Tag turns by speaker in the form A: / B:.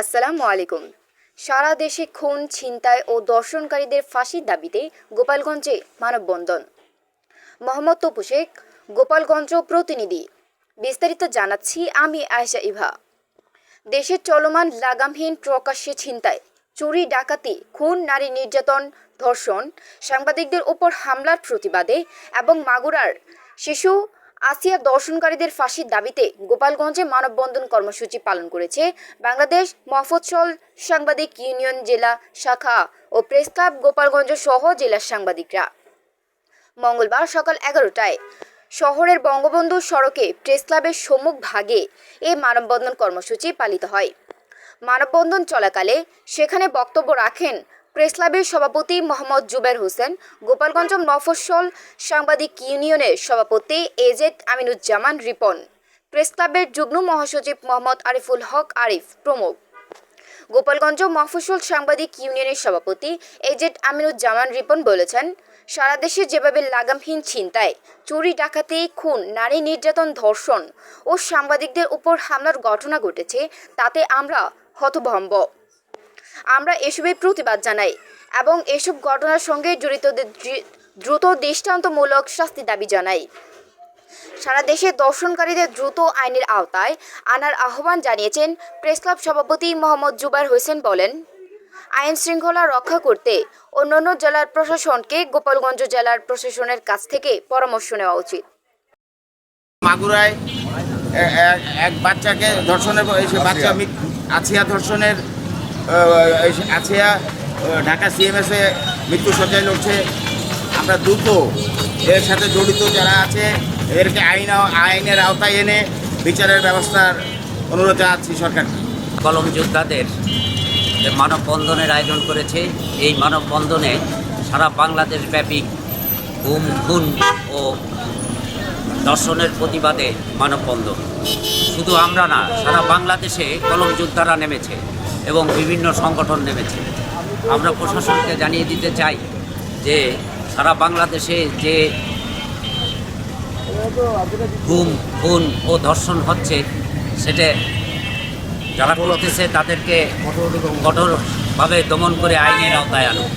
A: আসসালামু আলাইকুম। সারা দেশে খুন, ছিনতাই ও দর্শনকারীদের ফাঁসির দাবিতে গোপালগঞ্জে মানববন্ধন। মোহাম্মদ তপু শেখ, গোপালগঞ্জ প্রতিনিধি। বিস্তারিত জানাচ্ছি আমি আয়েশা ইভা। দেশের চলমান লাগামহীন প্রকাশ্যে ছিনতাই, চুরি, ডাকাতি, খুন, নারী নির্যাতন, ধর্ষণ, সাংবাদিকদের উপর হামলার প্রতিবাদে এবং মাগুরার শিশু আসিয়া দর্শনকারীদের ফাঁসির দাবিতে গোপালগঞ্জে মানববন্ধন কর্মসূচি পালন করেছে বাংলাদেশ মফৎসল সাংবাদিক ইউনিয়ন জেলা শাখা ও প্রেস ক্লাব গোপালগঞ্জ সহ জেলার সাংবাদিকরা। মঙ্গলবার সকাল এগারোটায় শহরের বঙ্গবন্ধু সড়কে প্রেস ক্লাবের সম্মুখ ভাগে এই মানববন্ধন কর্মসূচি পালিত হয়। মানববন্ধন চলাকালে সেখানে বক্তব্য রাখেন প্রেস ক্লাবের সভাপতি মোহাম্মদ জুবের হোসেন, গোপালগঞ্জ মফস্বল সাংবাদিক ইউনিয়নের সভাপতি এজেড আমিনুজ্জামান, রিপন। প্রেস ক্লাবের যুগ্ম মহাসচিব মোহাম্মদ আরিফুল হক আরিফ, প্রমুখ। গোপালগঞ্জ মফস্বল সাংবাদিক ইউনিয়নের সভাপতি এজেড আমিনুজ্জামান, রিপন বলেছেন, সারা দেশে যেভাবে লাগামহীন ছিনতাই, চুরি, ডাকাতি, খুন, নারী নির্যাতন, ধর্ষণ ও সাংবাদিকদের উপর হামলার ঘটনা ঘটেছে, তাতে আমরা হতভম্ব। আমরা এসবের প্রতিবাদ জানাই এবং এসব ঘটনার সঙ্গে জড়িতদের দ্রুত দৃষ্টান্তমূলক শাস্তি দাবি জানাই। সারা দেশে দর্শনকারীদের দ্রুত আইনের আওতায় আনার আহ্বান জানিয়েছেন প্রেস ক্লাব সভাপতি মোহাম্মদ জুবাইর হোসেন বলেন, আইন শৃঙ্খলা রক্ষা করতে অন্যান্য জেলার প্রশাসনকে গোপালগঞ্জ জেলার প্রশাসনের কাছ থেকে পরামর্শ নেওয়া উচিত।
B: মাগুরায় এক বাচ্চাকে ধর্ষণের বাচ্চা আছিয়া ধর্ষণের আহ, ঢাকা সিএমএসে মৃত্যু সজ্জায় লড়ছে। আমরা দ্রুত এর সাথে জড়িত যারা আছে এদেরকে আইন আইনের আওতায় এনে বিচারের ব্যবস্থার অনুরোধ জানাচ্ছি সরকারকে।
C: কলম যোদ্ধাদের মানববন্ধনের আয়োজন করেছে এই মানববন্ধনে সারা বাংলাদেশ ব্যাপী গুম খুন ও দর্শনের প্রতিবাদে মানববন্ধন। শুধু আমরা না সারা বাংলাদেশে কলম যোদ্ধারা নেমেছে। এবং বিভিন্ন সংগঠন নেমেছে। আমরা প্রশাসনকে জানিয়ে দিতে চাই যে সারা বাংলাদেশে যে ঘুম, খুন ও ধর্ষণ হচ্ছে, সেটা যারা করতেছে তাদেরকে কঠোরভাবে দমন করে আইনের আওতায় আনুক।